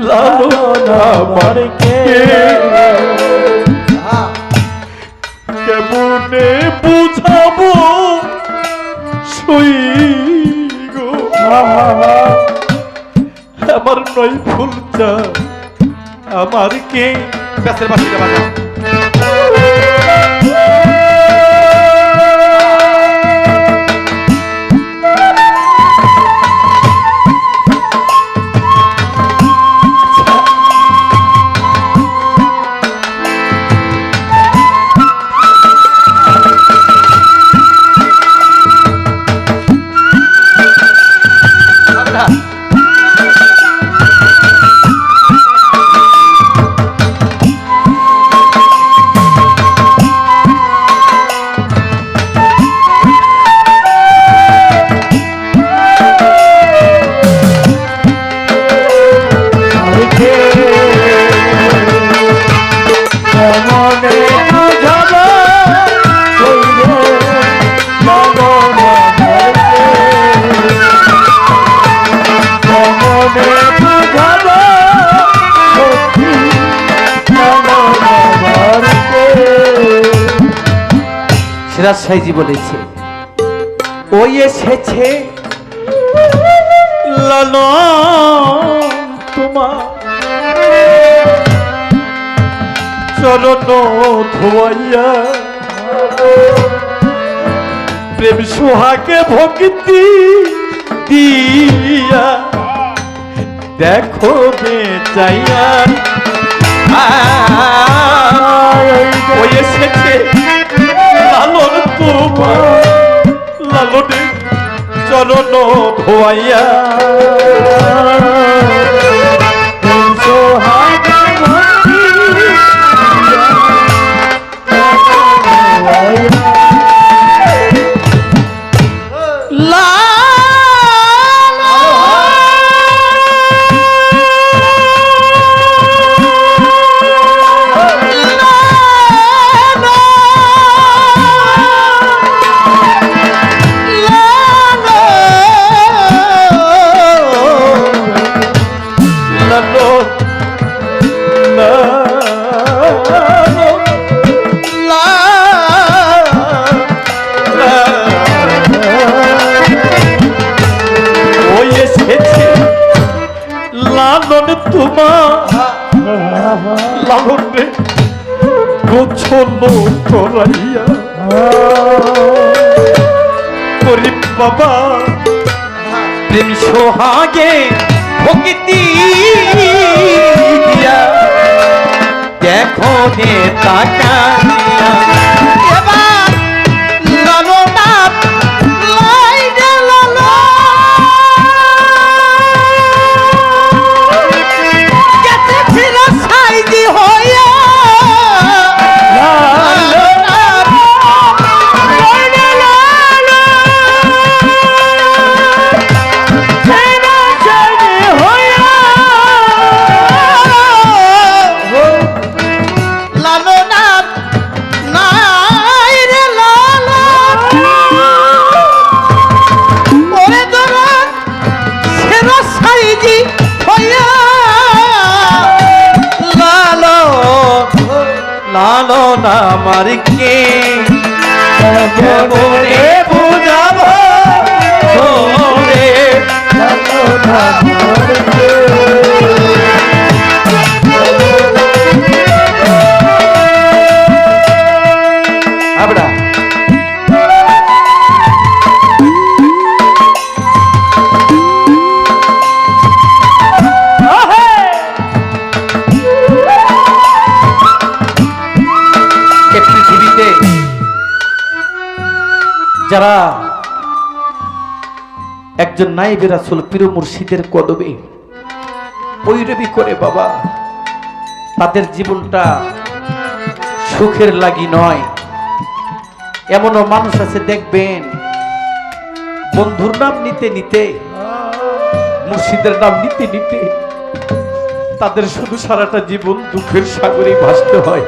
লালন আমার কে কেমনে বুঝাবো? সই গো। আমার নয় ফুল চা আমার কে? ব্যাসের বাসিটা বাজা সিরাজ সাইজি বলেছে, ওই এসেছে তোমার। চরণ ধোয়াইয়া, প্রেম সোহাকে ভক্তি দিয়া। দেখো রে চাইয়া ধোয়াইয়া লালন গোছল করাইয়া গরিব বাবা প্রেম সোহাগে ভক্তি দেখো নে যারা একজন নাইবে রাসুল পীর মুর্শিদের কদবে পৈরবি করে, বাবা, তাদের জীবনটা সুখের লাগি নয়। এমনও মানুষ আছে, দেখবেন, বন্ধুর নাম নিতে নিতে, মুর্শিদের নাম নিতে নিতে, তাদের শুধু সারাটা জীবন দুঃখের সাগরে ভাসতে হয়।